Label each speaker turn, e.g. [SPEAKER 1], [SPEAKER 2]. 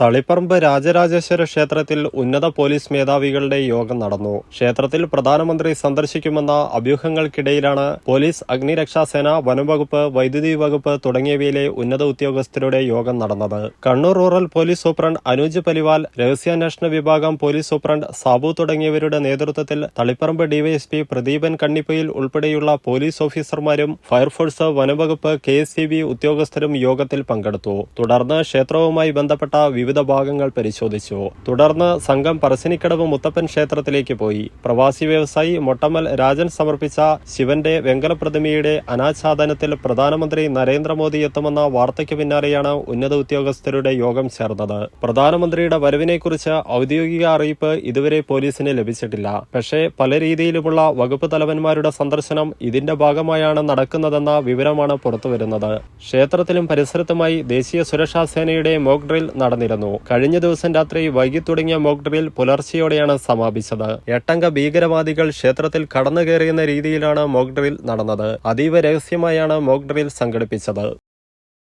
[SPEAKER 1] തളിപ്പറമ്പ് രാജരാജേശ്വര ക്ഷേത്രത്തിൽ ഉന്നത പോലീസ് മേധാവികളുടെ യോഗം നടന്നു. ക്ഷേത്രത്തിൽ പ്രധാനമന്ത്രി സന്ദർശിക്കുമെന്ന അഭ്യൂഹങ്ങൾക്കിടയിലാണ് പോലീസ് അഗ്നിരക്ഷാസേന വനംവകുപ്പ് വൈദ്യുതി വകുപ്പ് തുടങ്ങിയവയിലെ ഉന്നത ഉദ്യോഗസ്ഥരുടെ യോഗം നടന്നത്. Kannur rural police superintendent Anuj Paliwal രഹസ്യാന്വേഷണ വിഭാഗം പോലീസ് സൂപ്രണ്ട് സാബു തുടങ്ങിയവരുടെ നേതൃത്വത്തിൽ തളിപ്പറമ്പ് ഡിവൈഎസ്പി പ്രദീപൻ കണ്ണിപ്പയിൽ ഉൾപ്പെടെയുള്ള പോലീസ് ഓഫീസർമാരും ഫയർഫോഴ്സ് വനംവകുപ്പ് കെ ഉദ്യോഗസ്ഥരും യോഗത്തിൽ പങ്കെടുത്തു. തുടർന്ന് ക്ഷേത്രവുമായി ബന്ധപ്പെട്ട വിവിധ ഭാഗങ്ങൾ പരിശോധിച്ചു. തുടർന്ന് സംഘം പറശ്ശിനിക്കടവ് മുത്തപ്പൻ ക്ഷേത്രത്തിലേക്ക് പോയി. പ്രവാസി വ്യവസായി മൊട്ടമൽ രാജൻ സമർപ്പിച്ച ശിവന്റെ വെങ്കല പ്രതിമയുടെ അനാച്ഛാദനത്തിൽ പ്രധാനമന്ത്രി നരേന്ദ്രമോദി എത്തുമെന്ന വാർത്തയ്ക്ക് പിന്നാലെയാണ് ഉന്നത ഉദ്യോഗസ്ഥരുടെ യോഗം ചേർന്നത്. പ്രധാനമന്ത്രിയുടെ വരവിനെക്കുറിച്ച് ഔദ്യോഗിക അറിയിപ്പ് ഇതുവരെ പോലീസിന് ലഭിച്ചിട്ടില്ല. പക്ഷേ പല രീതിയിലുമുള്ള വകുപ്പ് തലവന്മാരുടെ സന്ദർശനം ഇതിന്റെ ഭാഗമായാണ് നടക്കുന്നതെന്ന വിവരമാണ് പുറത്തുവരുന്നത്. ക്ഷേത്രത്തിലും പരിസരത്തുമായി ദേശീയ സുരക്ഷാ സേനയുടെ മോക്ക് ഡ്രിൽ നടന്നിരുന്നു കഴിഞ്ഞ ദിവസം രാത്രി വൈകി തുടങ്ങിയ മോക്ഡ്രിൽ പുലർച്ചെയോടെയാണ് സമാപിച്ചത്. എട്ടംഗ ഭീകരവാദികൾ ക്ഷേത്രത്തിൽ കടന്നു കയറിയുന്ന രീതിയിലാണ് മോക്ഡ്രിൽ നടന്നത്. അതീവ രഹസ്യമായാണ് മോക്ക് ഡ്രിൽ